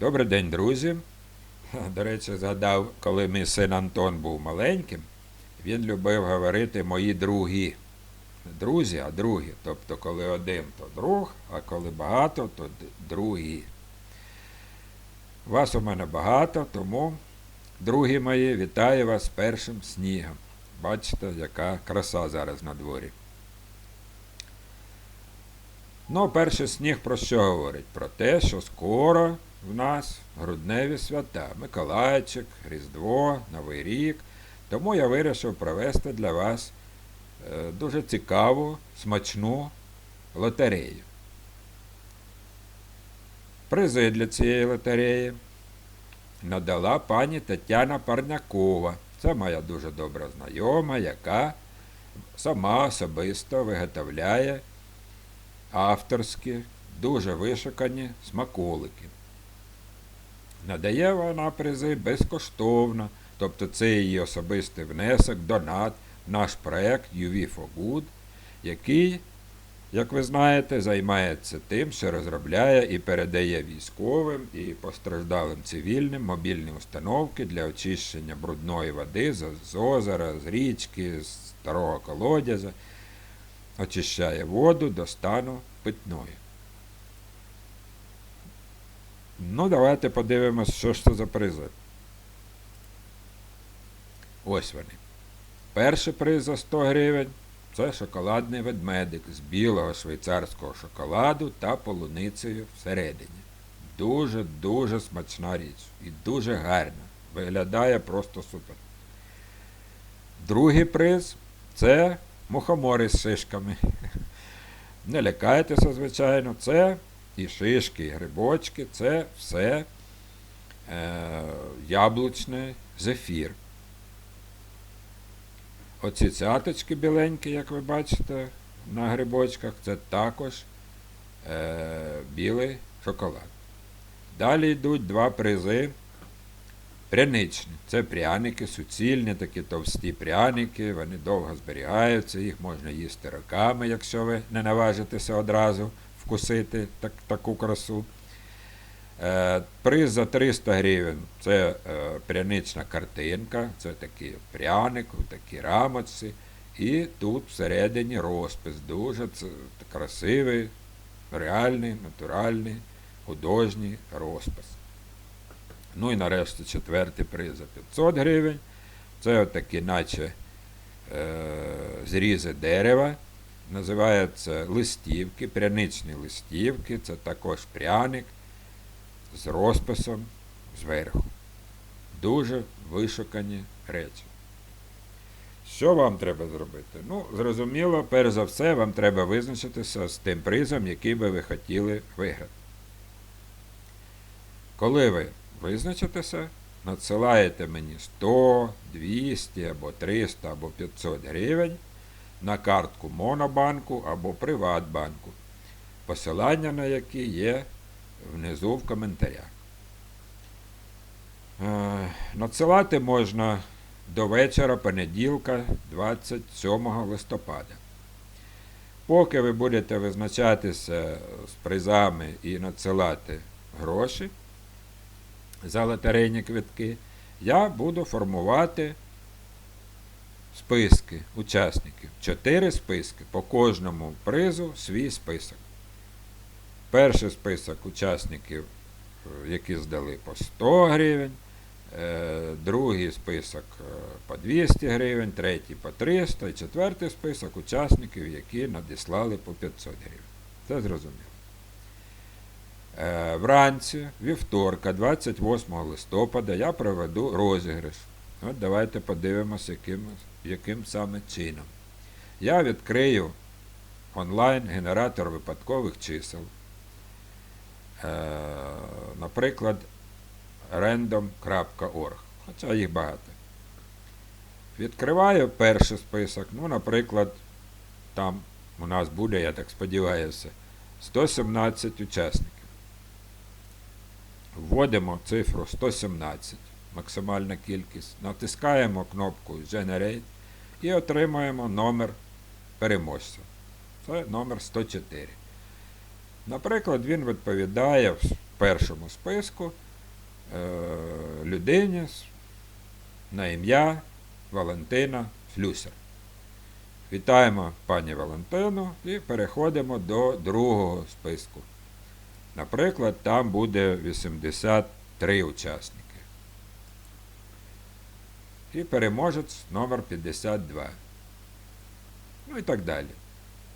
Добрий день, друзі. До речі, згадав, коли мій син Антон був маленьким, він любив говорити мої другі. Друзі, а другі. Тобто, коли один, то друг, а коли багато, то другі. Вас у мене багато, тому, другі мої, вітаю вас першим снігом. Бачите, яка краса зараз на дворі. Ну, перший сніг про що говорить? Про те, що скоро в нас грудневі свята. Миколайчик, Різдво, Новий рік. Тому я вирішив провести для вас е, дуже цікаву, смачну лотерею. Призи для цієї лотереї надала пані Тетяна Парнякова. Це моя дуже добра знайома, яка сама особисто виготовляє авторські, дуже вишукані смаколики. Надає вона призи безкоштовно, тобто це її особистий внесок, донат наш проект UV for Good, який, як ви знаєте, займається тим, що розробляє і передає військовим і постраждалим цивільним мобільні установки для очищення брудної води з, озера, з річки, з старого колодязя очищає воду до стану питної. Ну, давайте подивимось, що ж це за призи. Ось вони. Перший приз за 100 гривень це шоколадний ведмедик з білого швейцарського шоколаду та полуницею всередині. Дуже-дуже смачна річ і дуже гарна. Виглядає просто супер. Другий приз це мухомори з шишками. Не лякайтеся, звичайно, це і шишки, і грибочки, це все е, яблучний зефір. Оці цяточки біленькі, як ви бачите, на грибочках, це також е, білий шоколад. Далі йдуть два призи Пряничні. Це пряники, суцільні, такі товсті пряники, вони довго зберігаються, їх можна їсти роками, якщо ви не наважитеся одразу вкусити так, таку красу. Е, приз за 300 гривень це е, прянична картинка, це такий пряник, у такій рамочці. І тут всередині розпис. Дуже красивий, реальний, натуральний, художній розпис. Ну і нарешті четвертий приз за 500 гривень. Це отакі, наче е, зрізи дерева. Називаються листівки, пряничні листівки. Це також пряник з розписом зверху. Дуже вишукані речі. Що вам треба зробити? Ну, зрозуміло, перш за все, вам треба визначитися з тим призом, який би ви хотіли виграти. Коли ви визначитеся, надсилаєте мені 100, 200 або 300 або 500 гривень на картку Монобанку або Приватбанку, посилання на які є внизу в коментарях. Е, Надсилати можна до вечора понеділка 27 листопада. Поки ви будете визначатися з призами і надсилати гроші за лотерейні квитки, я буду формувати списки учасників. Чотири списки. По кожному призу свій список. Перший список учасників, е, які здали по 100 гривень, е, другий список е, по 200 гривень, третій по 300 і четвертий список учасників, які надіслали по 500 гривень. Це зрозуміло. Вранці, вівторка, 28 листопада, я проведу розіграш. От давайте подивимося, яким, яким саме чином. Я відкрию онлайн генератор випадкових чисел. Е, наприклад, random.org. Хоча їх багато. Відкриваю перший список. Ну, наприклад, там у нас буде, я так сподіваюся, 117 учасників. Вводимо цифру 117, максимальна кількість, натискаємо кнопку Generate і отримуємо номер переможця. Це номер 104. Наприклад, він відповідає в першому списку людині на ім'я Валентина Флюсер. Вітаємо пані Валентину і переходимо до другого списку. Наприклад, там буде 83 учасники. І переможець номер 52. Ну і так далі.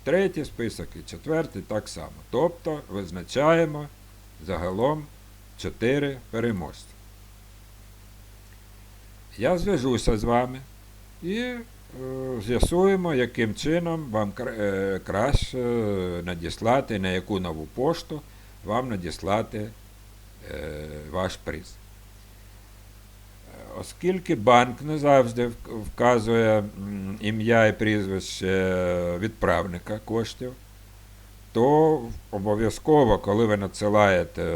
Третій список і четвертий так само. Тобто визначаємо загалом 4 переможця. Я зв'яжуся з вами і е, з'ясуємо, яким чином вам е, краще е, надіслати, на яку нову пошту вам надіслати е, ваш приз. Оскільки банк не завжди вказує ім'я і прізвище відправника коштів, то обов'язково, коли ви надсилаєте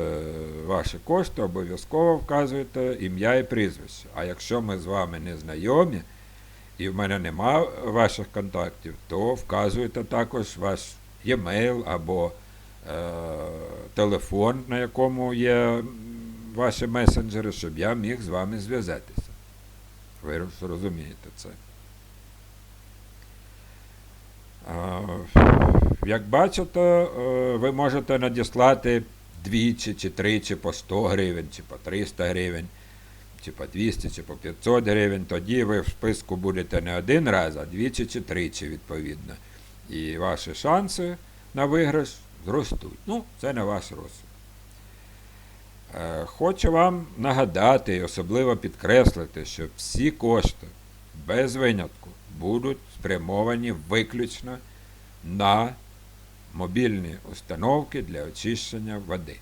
ваші кошти, обов'язково вказуєте ім'я і прізвище. А якщо ми з вами не знайомі, і в мене нема ваших контактів, то вказуєте також ваш e-mail або е, телефон, на якому є ваші месенджери, щоб я міг з вами зв'язатися. Ви розумієте це. Як бачите, е, ви можете надіслати двічі, чи тричі по 100 гривень, чи по 300 гривень, чи по 200, чи по 500 гривень. Тоді ви в списку будете не один раз, а двічі чи тричі, відповідно. І ваші шанси на виграш зростуть. Ну, це на ваш розсуд. Е, Хочу вам нагадати і особливо підкреслити, що всі кошти без винятку будуть спрямовані виключно на мобільні установки для очищення води.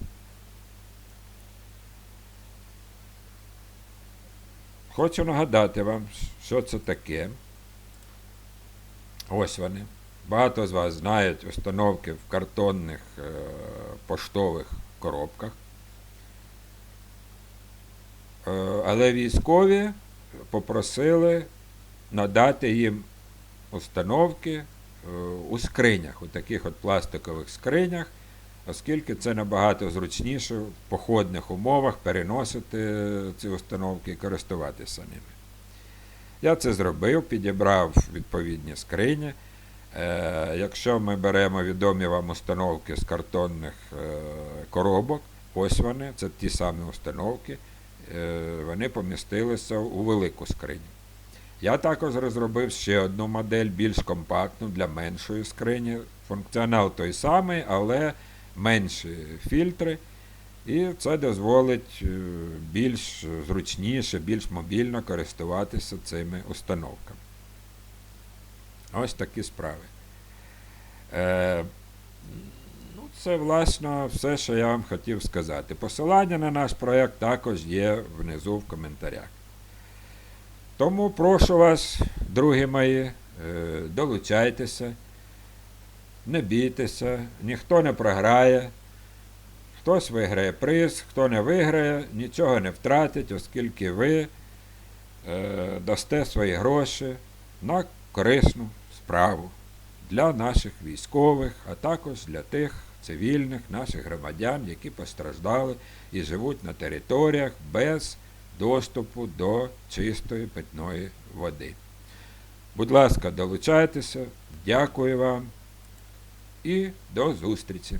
Хочу нагадати вам, що це таке. Ось вони. Багато з вас знають установки в картонних е, поштових коробках. Е, але військові попросили надати їм установки е, у скринях, у таких от пластикових скринях, оскільки це набагато зручніше в походних умовах переносити ці установки і користуватися ними. Я це зробив, підібрав відповідні скрині. Е, якщо ми беремо відомі вам установки з картонних коробок, ось вони, це ті самі установки, вони помістилися у велику скриню. Я також розробив ще одну модель, більш компактну для меншої скрині. Функціонал той самий, але менші фільтри. І це дозволить е, більш зручніше, більш мобільно користуватися цими установками. Ось такі справи. Це, власне, все, що я вам хотів сказати. Посилання на наш проєкт також є внизу в коментарях. Тому прошу вас, другі мої, е, долучайтеся, не бійтеся, ніхто не програє. Хтось виграє приз, хто не виграє, нічого не втратить, оскільки ви е, дасте свої гроші на корисну справу для наших військових, а також для тих цивільних наших громадян, які постраждали і живуть на територіях без доступу до чистої питної води. Будь ласка, долучайтеся, дякую вам і до зустрічі!